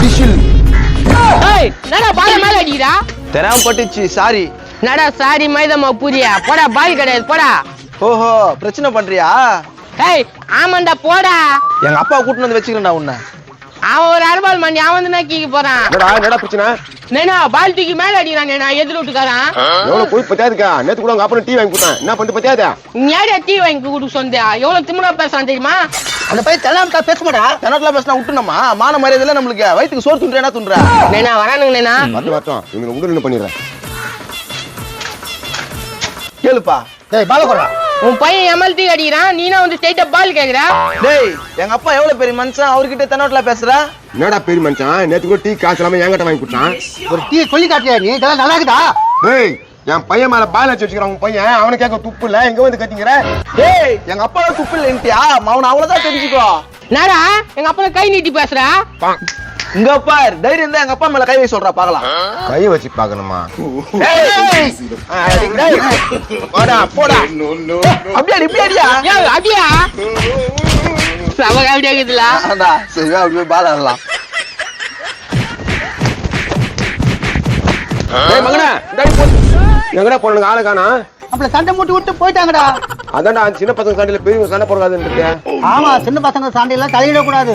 டிஷில். ஏய் என்னடா பால் மேல அடிக்கிறா? தெரியாம பட்டுச்சு சாரி. என்னடா சாரி மைதமா புரியா? போடா பால் கிடையாது போடா. ஓஹோ பிரச்சனை பண்றியா? ஏய் ஆமாண்டா போடா. எங்க அப்பா கூட்டிட்டு வந்து வச்சுக்கிறேன்டா உன்னை. அவன் ஒரு அறுபால் மணி அவன் வந்து நக்கிக்க போறான். என்னடா என்னடா பிரச்சனை? நேனா பால் தூக்கி மேல அடிக்கிறான் நேனா எதிர் வீட்டுக்காரன். எவ்வளவு போய் பத்தியாதுக்கா நேத்து கூட உங்க அப்பா டீ வாங்கி கொடுத்தேன். என்ன பண்ணிட்டு பத்தியாதா நீ ஏடா டீ வாங்கி கொடுக்க சொந்தியா? எவ்வளவு திமிரா பேசுறான் தெரியுமா? அந்த பையன் தெல்லாம் பேச மாட்டா தென்னாட்டுல பேசினா விட்டுனமா மான மரியாதை நம்மளுக்கு வயிற்றுக்கு சோறு துண்டுற துண்டுற நேனா வரானுங்க நேனா. வரட்டும் வரட்டும். இவங்க உங்க என்ன பண்ணிடுறேன். கேளுப்பா. டேய் பால போடா உன் பையன் எம்எல்டி அடிக்கிறான். நீனா வந்து ஸ்ட்ரைட்டா பால் கேக்குற? டேய் எங்க அப்பா எவ்வளவு பெரிய மனுஷன்? அவர்கிட்ட தென்னாட்டுல பேசுற? என்னடா பெரிய மனுஷன்? நேத்து கூட டீ காசு இல்லாம என்கிட்ட வாங்கி கொடுத்தான். ஒரு டீ சொல்லி காட்டியா நீ? இதெல்லாம் நல்லா இருக்குதா? டேய் என் பையன் மேல பால் வச்சு வச்சுக்கிறான் உங்க பையன் அவனை கேட்க துப்பு இல்ல. எங்க வந்து கத்திங்கிற டேய் எங்க அப்பா துப்பு இல்லைன்ட்டியா அவனை அவ்வளவுதான் தெரிஞ்சுக்கோ. என்னடா எங்க அப்பா கை நீட்டி பேசுற? இங்க பார் தைரியம் இருந்தா எங்க அப்பா மேல கை வை சொல்றா பாக்கலாம் கையை வச்சு பாக்கணுமா போடா போடா. அப்படியே அடி, இப்படி அடியா? ஏய் அடியா சம அப்படியே இருக்குதுல சரி அப்படியே பால் எங்கடா போனங்க ஆளை காணா. அப்பல சண்டை மூட்டி விட்டு போயிட்டாங்கடா. அதான்டா சின்ன பசங்க சண்டையில பெரியவங்க சண்டை போடாதுன்னு ஆமா சின்ன பசங்க சண்டையெல்லாம் தலையிடக்கூடாது.